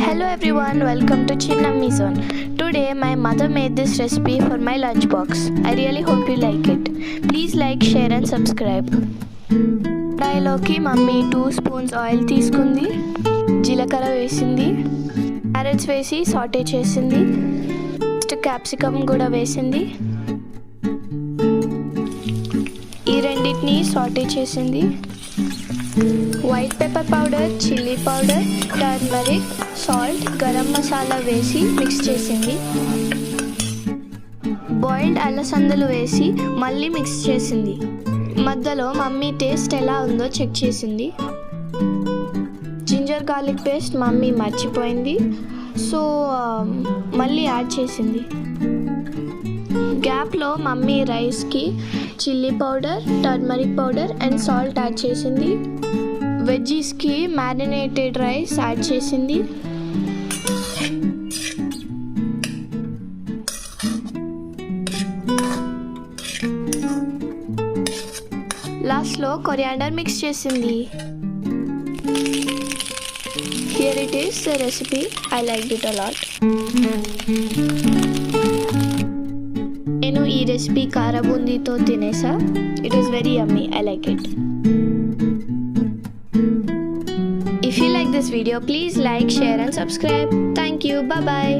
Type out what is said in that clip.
Hello everyone welcome to చిన్న మిజోన్ today my mother made this recipe for my lunch box I really hope you like it please like share and subscribe డైలోకి mummy two spoons oil తీసుకుంది. జీలకర్ర వేసింది. Carrots వేసి సాటే చేసింది. Next capsicum కూడా వేసింది. ఈ రెండింటినీ సాటే చేసింది. White pepper powder chilli powder turmeric salt garam masala వేసి మిక్స్ చేసింది. బాయిల్డ్ అలసందలు వేసి మళ్ళీ మిక్స్ చేసింది. మధ్యలో మమ్మీ టేస్ట్ ఎలా ఉందో చెక్ చేసింది. జింజర్ గార్లిక్ పేస్ట్ మమ్మీ మర్చిపోయింది. సో um, మళ్ళీ యాడ్ చేసింది. గ్యాప్లో మమ్మీ రైస్కి chilli powder turmeric powder and salt add చేసింది. వెజ్జీస్కి మ్యారినేటెడ్ రైస్ యాడ్ చేసింది. లాస్ట్లో కొరియాండర్ మిక్స్ చేసింది. Here it is the recipe I like it a lot నేను ఈ రెసిపీ కార బూందీతో తినేసా it is very yummy I like it If you like this video, please like, share, and subscribe. Thank you. Bye bye.